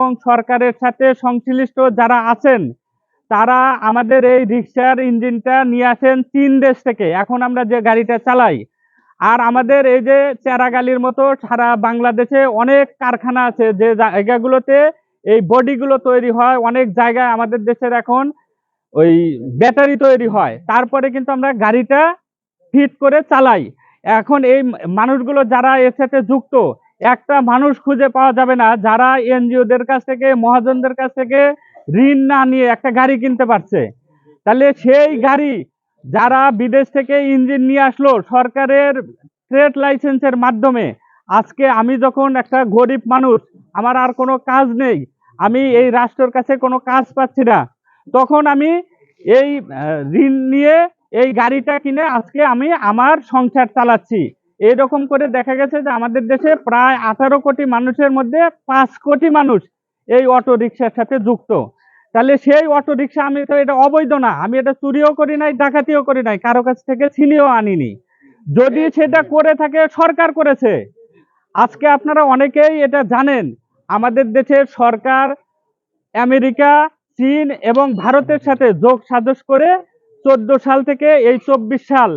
এবং সরকারের সাথে সংশ্লিষ্ট যারা আছেন, তারা আমাদের এই রিক্সার ইঞ্জিনটা নিয়ে আসেন চীন দেশ থেকে। এখন আমরা যে গাড়িটা চালাই, আর আমাদের এই যে চেরাগালির মতো সারা বাংলাদেশে অনেক কারখানা আছে, যে জায়গাগুলোতে এই বডিগুলো তৈরি হয়, অনেক জায়গায় আমাদের দেশের এখন ওই ব্যাটারি তৈরি হয়। তারপরে কিন্তু আমরা গাড়িটা ফিট করে চালাই। এখন এই মানুষগুলো যারা এর সাথে যুক্ত একটা মানুষ খুঁজে পাওয়া যাবে না, যারা এনজিওদের কাছ থেকে, মহাজনদের কাছ থেকে ঋণ না নিয়ে একটা গাড়ি কিনতে পারছে। তাহলে সেই গাড়ি যারা বিদেশ থেকে ইঞ্জিন নিয়ে আসলো, সরকারের ট্রেড লাইসেন্সের মাধ্যমে, আজকে আমি যখন একটা গরিব মানুষ, আমার আর কোনো কাজ নেই, আমি এই রাষ্ট্রের কাছে কোনো কাজ পাচ্ছি না, তখন আমি এই ঋণ নিয়ে এই গাড়িটা কিনে আজকে আমি আমার সংসার চালাচ্ছি। এইরকম করে দেখা গেছে যে আমাদের দেশে প্রায় আঠারো কোটি মানুষের মধ্যে পাঁচ কোটি মানুষ এই অটো রিক্সার সাথে যুক্ত। তাহলে সেই অটো রিক্সা আমি তো এটা অবৈধ না, আমি এটা চুরিও করি নাই, ডাকাতিও করি নাই, কারও কাছ থেকে ছিনিয়েও আনিনি। যদি সেটা করে থাকে, সরকার করেছে। আজকে আপনারা অনেকেই এটা জানেন, আমাদের দেশের সরকার আমেরিকা, চীন এবং ভারতের সাথে যোগ সাজস করে চোদ্দ সাল থেকে এই চব্বিশ সাল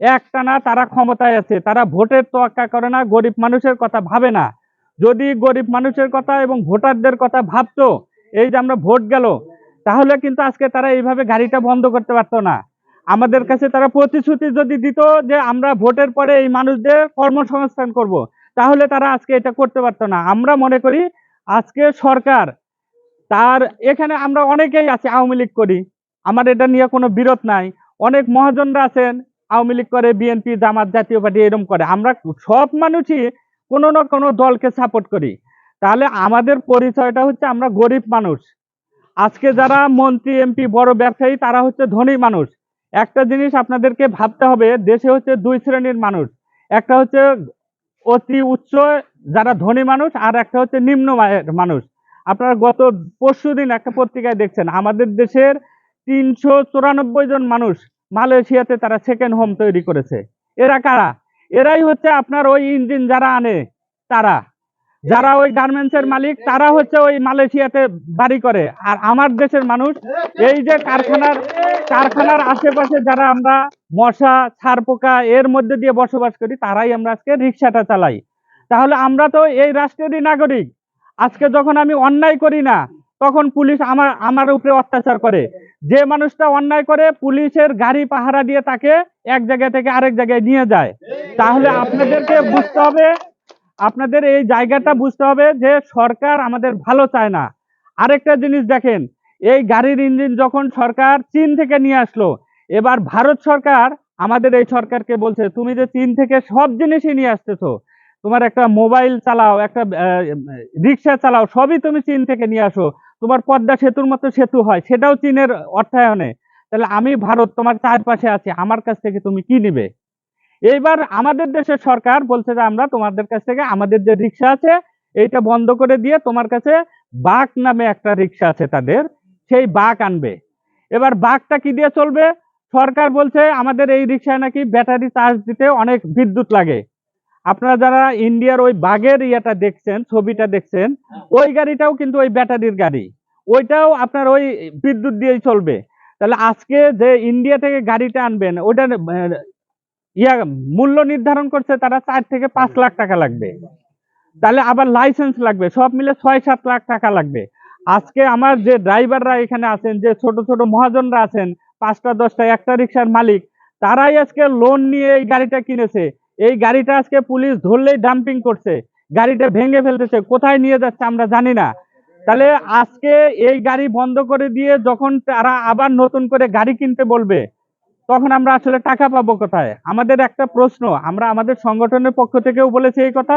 একটানা তারা ক্ষমতায় আছে। তারা ভোটের তোয়াক্কা করে না, গরিব মানুষের কথা ভাবে না। যদি গরিব মানুষের কথা এবং ভোটারদের কথা ভাবতো, এই যে আমরা ভোট গেল, তাহলে কিন্তু আজকে তারা এইভাবে গাড়িটা বন্ধ করতে পারতো না। আমাদের কাছে তারা প্রতিশ্রুতি যদি দিত যে আমরা ভোটের পরে এই মানুষদের কর্মসংস্থান করব। তাহলে তারা আজকে এটা করতে পারতো না। আমরা মনে করি আজকে সরকার, তার এখানে আমরা অনেকেই আছি, আওয়ামী লীগ করি। আমার এটা নিয়ে কোনো বিরোধ নাই। অনেক মহাজনরা আছেন আওয়ামী লীগ করে বিএনপি জামাত জাতীয় পার্টি এরকম করে। আমরা সব মানুষই কোনো না কোনো দলকে সাপোর্ট করি। তাহলে আমাদের পরিচয়টা হচ্ছে আমরা গরিব মানুষ। আজকে যারা মন্ত্রী এমপি বড় ব্যবসায়ী, তারা হচ্ছে ধনী মানুষ। একটা জিনিস আপনাদেরকে ভাবতে হবে, দেশে হচ্ছে দুই শ্রেণির মানুষ। একটা হচ্ছে অতি উচ্চ, যারা ধনী মানুষ, আর একটা হচ্ছে নিম্ন মানুষ। আপনারা গত পরশু দিন একটা পত্রিকায় দেখছেন, আমাদের দেশের তিনশো চুরানব্বই জন মানুষ মালয়েশিয়াতে তারা সেকেন্ড হোম তৈরি করেছে। এরা কারা? এরাই হচ্ছে আপনার ওই ইঞ্জিন যারা আনে, তারা। যারা ওই গার্মেন্টসের মালিক, তারা হচ্ছে ওই মালয়েশিয়াতে বাড়ি করে। আর আমার দেশের মানুষ, এই যে কারখানার কারখানার আশেপাশে যারা আমরা মশা ছার পোকা এর মধ্যে দিয়ে বসবাস করি, তারাই আমরা আজকে রিক্সাটা চালাই। তাহলে আমরা তো এই রাষ্ট্রেরই নাগরিক। আজকে যখন আমি অন্যায় করি না, তখন পুলিশ আমার আমার উপরে অত্যাচার করে। যে মানুষটা অন্যায় করে পুলিশের গাড়ি পাহারা দিয়ে তাকে এক জায়গা থেকে আরেক জায়গায় নিয়ে যায়। তাহলে আপনাদেরকে বুঝতে হবে, আপনাদের এই জায়গাটা বুঝতে হবে যে সরকার আমাদের ভালো চায় না। আরেকটা জিনিস দেখেন, এই গাড়ির ইঞ্জিন যখন সরকার চীন থেকে নিয়ে আসলো, এবার ভারত সরকার আমাদের এই সরকারকে বলছে, তুমি যে চীন থেকে সব জিনিসই নিয়ে আসতেছো, তোমার একটা মোবাইল চালাও, একটা রিক্সা চালাও, সবই তুমি চীন থেকে নিয়ে আসো। তোমার পদ্মা সেতুর মতো সেতু হয়, সেটাও চীনের অর্থায়নে। তাহলে আমি ভারত, তোমার চারপাশে আছি, আমার কাছ থেকে তুমি কি নিবে? এইবার আমাদের দেশের সরকার বলছে যে আমরা তোমাদের কাছ থেকে, আমাদের যে রিক্সা আছে, এইটা বন্ধ করে দিয়ে তোমার কাছে বাঘ নামে একটা রিক্সা আছে তাদের, সেই বাঘ আনবে। এবার বাঘটা কি দিয়ে চলবে? সরকার বলছে আমাদের এই রিক্সায় নাকি ব্যাটারি চার্জ দিতে অনেক বিদ্যুৎ লাগে। আপনারা যারা ইন্ডিয়ার ওই বাঘের ইয়েটা দেখছেন, ছবিটা দেখছেন, ওই গাড়িটাও কিন্তু ওই ব্যাটারির গাড়ি। ওইটাও আপনার ওই বিদ্যুৎ দিয়েই চলবে। তাহলে আজকে যে ইন্ডিয়া থেকে গাড়িটা আনবেন ওইটা ইয়া মূল্য নির্ধারণ করছে তারা চার থেকে পাঁচ লাখ টাকা লাগবে। তাহলে আবার লাইসেন্স লাগবে, সব মিলে ছয় সাত লাখ টাকা লাগবে। আজকে আমার যে ড্রাইভাররা এখানে আছেন, যে ছোট ছোট মহাজনরা আছেন, পাঁচটা, দশটা, একটা রিক্সার মালিক, তারাই আজকে লোন নিয়ে এই গাড়িটা কিনেছে। এই গাড়িটা আজকে পুলিশ ধরলেই ডাম্পিং করছে। গাড়িটা ভেঙে ফেলতেছে, কোথায় নিয়ে যাচ্ছে আমরা জানি না। তাহলে আজকে এই গাড়ি বন্ধ করে দিয়ে যখন তারা আবার নতুন করে গাড়ি কিনতে বলবে, তখন আমরা আসলে টাকা পাবো কোথায়? আমাদের একটা প্রশ্ন, আমরা আমাদের সংগঠনের পক্ষ থেকেও বলেছি এই কথা,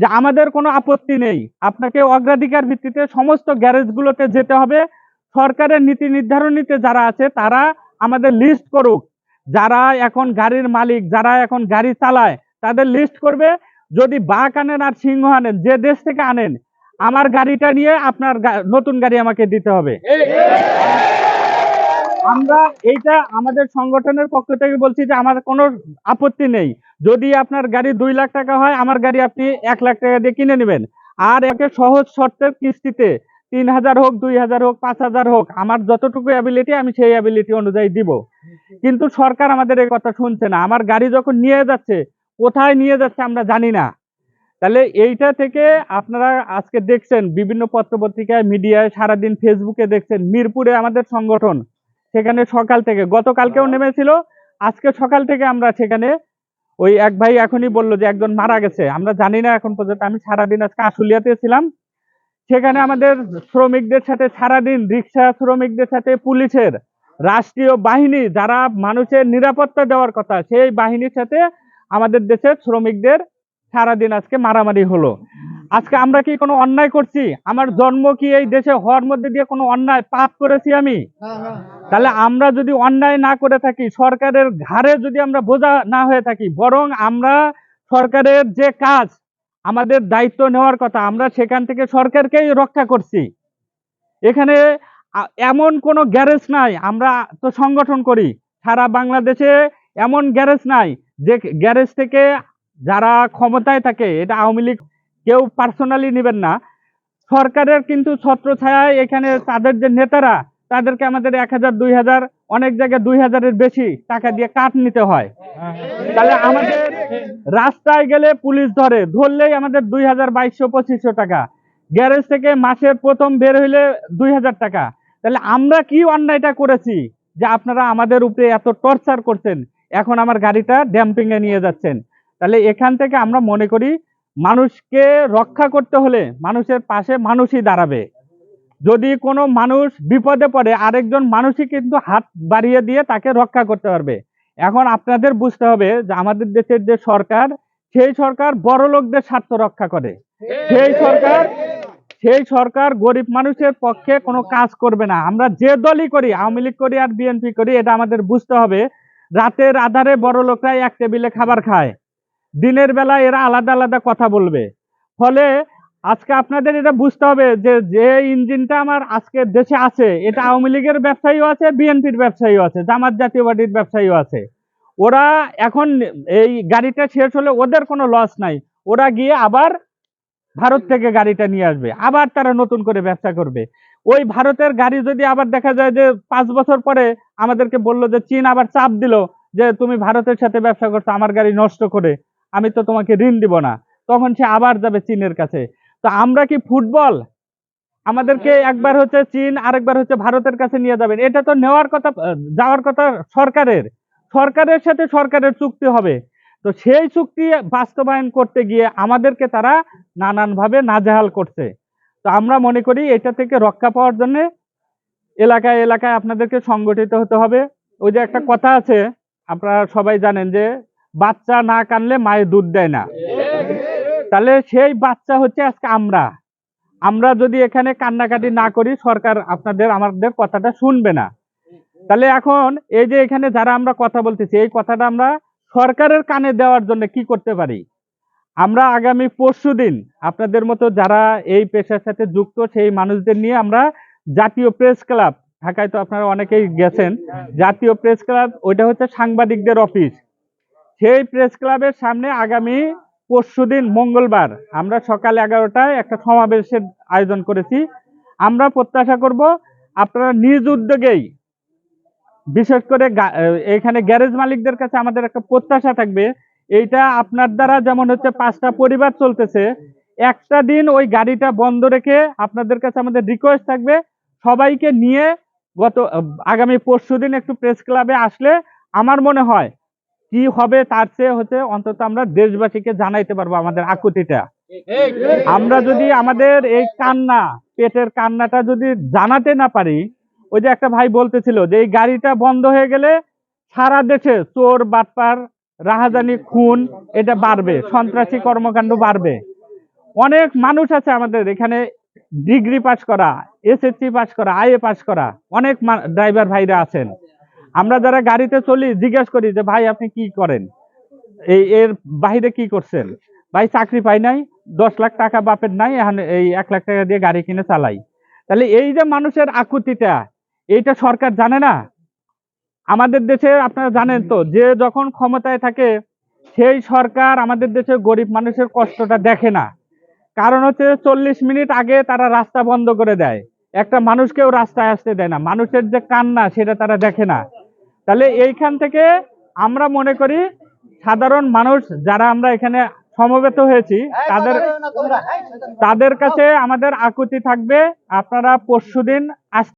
যে আমাদের কোনো আপত্তি নেই। আপনাকে অগ্রাধিকার ভিত্তিতে সমস্ত গ্যারেজগুলোতে যেতে হবে। সরকারের নীতি নির্ধারণীতে যারা আছে, তারা আমাদের লিস্ট করুক। যারা এখন গাড়ির মালিক, যারা এখন গাড়ি চালায়, তাদের লিস্ট করবে, যদি বাঘ আনেন আর সিংহ আনেন, যে দেশ থেকে আনেন, আমার গাড়িটা নিয়ে আপনার নতুন গাড়ি আমাকে দিতে হবে। আমরা এইটা আমাদের সংগঠনের পক্ষ থেকে বলছি যে আমার কোনো আপত্তি নেই। যদি আপনার গাড়ি দুই লাখ টাকা হয়, আমার গাড়ি আপনি এক লাখ টাকা দিয়ে কিনে নেবেন। আর একে সহজ শর্তের কিস্তিতে তিন হাজার হোক দুই হাজার হোক পাঁচ হাজার হোক, আমার যতটুকু অ্যাবিলিটি আমি সেই অ্যাবিলিটি অনুযায়ী দিব। কিন্তু সরকার আমাদের এই কথা শুনছে না। আমার গাড়ি যখন নিয়ে যাচ্ছে, কোথায় নিয়ে যাচ্ছে আমরা জানি না। তাহলে এইটা থেকে আপনারা আজকে দেখছেন, বিভিন্ন পত্রপত্রিকায়, মিডিয়ায়, সারাদিন ফেসবুকে দেখছেন, মিরপুরে আমাদের সংগঠন, সেখানে সকাল থেকে, গতকালকেও নেমেছিল, আজকে সকাল থেকে আমরা সেখানে, ওই এক ভাই এখনই বলল যে একজন মারা গেছে। আমরা জানি না এখন পর্যন্ত, আমি সারাদিন আজকে আশুলিয়াতে ছিলাম। সেখানে আমাদের শ্রমিকদের সাথে সারাদিন রিক্সা শ্রমিকদের সাথে পুলিশের রাষ্ট্রীয় বাহিনী যারা মানুষের নিরাপত্তা দেওয়ার কথা, সেই বাহিনীর সাথে আমাদের দেশের শ্রমিকদের সারাদিন আজকে মারামারি হলো। আজকে আমরা কি কোনো অন্যায় করছি? আমার জন্ম কি এই দেশে হওয়ার মধ্যে দিয়ে কোনো অন্যায় পাপ করেছি আমি? তাহলে আমরা যদি অন্যায় না করে থাকি, সরকারের ঘাড়ে যদি আমরা বোঝা না হয়ে থাকি, বরং আমরা সরকারের যে কাজ আমাদের দায়িত্ব নেওয়ার কথা। আমরা সেখান থেকে সরকারকেই রক্ষা করছি। এখানে এমন কোনো গ্যারেজ নাই। আমরা তো সংগঠন করি। সারা বাংলাদেশে এমন গ্যারেজ নাই যে গ্যারেজ থেকে যারা ক্ষমতায় থাকে, এটা আওয়ামী লীগ কেউ পার্সোনালি নেবেন না। সরকারের কিন্তু ছত্রছায়ায় এখানে তাদের যে নেতারা, তাদেরকে আমাদের এক হাজার, দুই হাজার অনেক জায়গায় দুই হাজারের বেশি টাকা দিয়ে কাঠ নিতে হয়। তাহলে আমাদের রাস্তায় গেলে পুলিশ ধরে, ধরলেই আমাদের দুই হাজার বাইশশো, পঁচিশশো টাকা। গ্যারেজ থেকে মাসের প্রথম বের হইলে দুই হাজার টাকা। তাহলে আমরা কি অন্যায়টা করেছি যে আপনারা আমাদের উপরে এত টর্চার করছেন? এখন আমার গাড়িটা ড্যাম্পিং এ নিয়ে যাচ্ছেন। তাহলে এখান থেকে আমরা মনে করি, মানুষকে রক্ষা করতে হলে মানুষের পাশে মানুষই দাঁড়াবে। যদি কোনো মানুষ বিপদে পড়ে, আরেকজন মানুষই কিন্তু হাত বাড়িয়ে দিয়ে তাকে রক্ষা করতে পারবে। এখন আপনাদের বুঝতে হবে যে আমাদের দেশের যে সরকার, সেই সরকার বড় লোকদের স্বার্থ রক্ষা করে। সেই সরকার সেই সরকার গরিব মানুষের পক্ষে কোনো কাজ করবে না। আমরা যে দলই করি, আওয়ামী লীগ করি আর বিএনপি করি, এটা আমাদের বুঝতে হবে। রাতের আধারে বড় লোকরাই এক টেবিলে খাবার খায়। দিনের বেলা এরা আলাদা আলাদা কথা বলবে। ফলে আজকে আপনাদের এটা বুঝতে হবে যে যে ইঞ্জিনটা আমার আজকে দেশে আছে, এটা আওয়ামী লীগের ব্যবসায়ীও আছে, বিএনপির ব্যবসায়ীও আছে, জামাত জাতীয় পার্টির ব্যবসায়ীও আছে। ওরা এখন এই গাড়িটা শেষ হলে ওদের কোনো লস নাই। ওরা গিয়ে আবার ভারত থেকে গাড়িটা নিয়ে আসবে, আবার তারা নতুন করে ব্যবসা করবে। ওই ভারতের গাড়ি যদি আবার দেখা যায় যে পাঁচ বছর পরে আমাদেরকে বলল যে, চীন আবার চাপ দিল যে, তুমি ভারতের সাথে ব্যবসা করছ, আমার গাড়ি নষ্ট করে, আমি তো তোমাকে ঋণ দিব না। তখন সে আবার যাবে চীনের কাছে। তো আমরা কি ফুটবল? আমাদেরকে একবার হচ্ছে চীন আরেকবার হচ্ছে ভারতের কাছে নিয়ে যাবেন। এটা তো নেওয়ার কথা যাওয়ার কথা সরকারের। সরকারের সাথে সরকারের চুক্তি হবে। তো সেই চুক্তি বাস্তবায়ন করতে গিয়ে আমাদেরকে তারা নানানভাবে নাজেহাল করছে। তো আমরা মনে করি এটা থেকে রক্ষা পাওয়ার জন্য এলাকায় এলাকায় আপনাদেরকে সংগঠিত হতে হবে। ওই যে একটা কথা আছে আপনারা সবাই জানেন যে বাচ্চা না কানলে মায়ের দুধ দেয় না। তাহলে সেই বাচ্চা হচ্ছে আজকে আমরা। আমরা যদি এখানে কান্নাকাটি না করি, সরকার আপনাদের, আমাদের কথাটা শুনবে না। তাহলে এখন এই যে এখানে যারা আমরা কথা বলতেছি, এই কথাটা আমরা সরকারের কানে দেওয়ার জন্য কি করতে পারি? আমরা আগামী পরশু দিন আপনাদের মতো যারা এই পেশার সাথে যুক্ত, সেই মানুষদের নিয়ে আমরা জাতীয় প্রেস ক্লাব, ঢাকায় তো আপনারা অনেকেই গেছেন, জাতীয় প্রেস ক্লাব, ওইটা হচ্ছে সাংবাদিকদের অফিস। সেই প্রেস ক্লাবের সামনে আগামী পরশুদিন মঙ্গলবার আমরা সকাল এগারোটায় একটা সমাবেশের আয়োজন করেছি। আমরা প্রত্যাশা করব আপনারা নিজ উদ্যোগেই, বিশেষ করে এখানে গ্যারেজ মালিকদের কাছে আমাদের একটা প্রত্যাশা থাকবে। এইটা আপনার দ্বারা যেমন হচ্ছে পাঁচটা পরিবার চলতেছে, একটা দিন ওই গাড়িটা বন্ধ রেখে আপনাদের কাছে আমাদের রিকোয়েস্ট থাকবে, সবাইকে নিয়ে গত, আগামী পরশুদিন একটু প্রেস ক্লাবে আসলে আমার মনে হয় কি হবে তার চেয়ে হচ্ছে অন্তত আমরা দেশবাসীকে জানাইতে পারব আমাদের আকুতিটা। আমরা যদি আমাদের এই কান্না, পেটের কান্নাটা যদি জানাতে না পারি, ওই যে একটা ভাই বলতেছিল যে এই গাড়িটা বন্ধ হয়ে গেলে সারা দেশে চোর, বাটপার, রাহাজানি, খুন, এটা বাড়বে, সন্ত্রাসী কর্মকাণ্ড বাড়বে। অনেক মানুষ আছে আমাদের, এখানে ডিগ্রি পাস করা, এসএসসি পাস করা, আইএ পাস করা, অনেক ড্রাইভার ভাইরা আছেন। আমরা যারা গাড়িতে চলি, জিজ্ঞেস করি যে, ভাই, আপনি কি করেন? এই, এর বাইরে কি করছেন? ভাই, চাকরি পাই নাই, দশ লাখ টাকা বাপের নাই, এখন এই এক লাখ টাকা দিয়ে গাড়ি কিনে চালাই। তাহলে এই যে মানুষের আকুতিটা, এইটা সরকার জানে না? আমাদের দেশে আপনারা জানেন তো, যে যখন ক্ষমতায় থাকে, সেই সরকার আমাদের দেশে গরিব মানুষের কষ্টটা দেখে না। কারণ হচ্ছে চল্লিশ মিনিট আগে তারা রাস্তা বন্ধ করে দেয়। একটা মানুষকেও রাস্তায় আসতে দেয় না। মানুষের যে কান্না, সেটা তারা দেখে না। তাহলে এইখান থেকে আমরা মনে করি সাধারণ মানুষ যারা আমরা এখানে সমবেত হয়েছি তাদের তাদের কাছে আমাদের আকুতি থাকবে। আপনারা পরশুদিন আস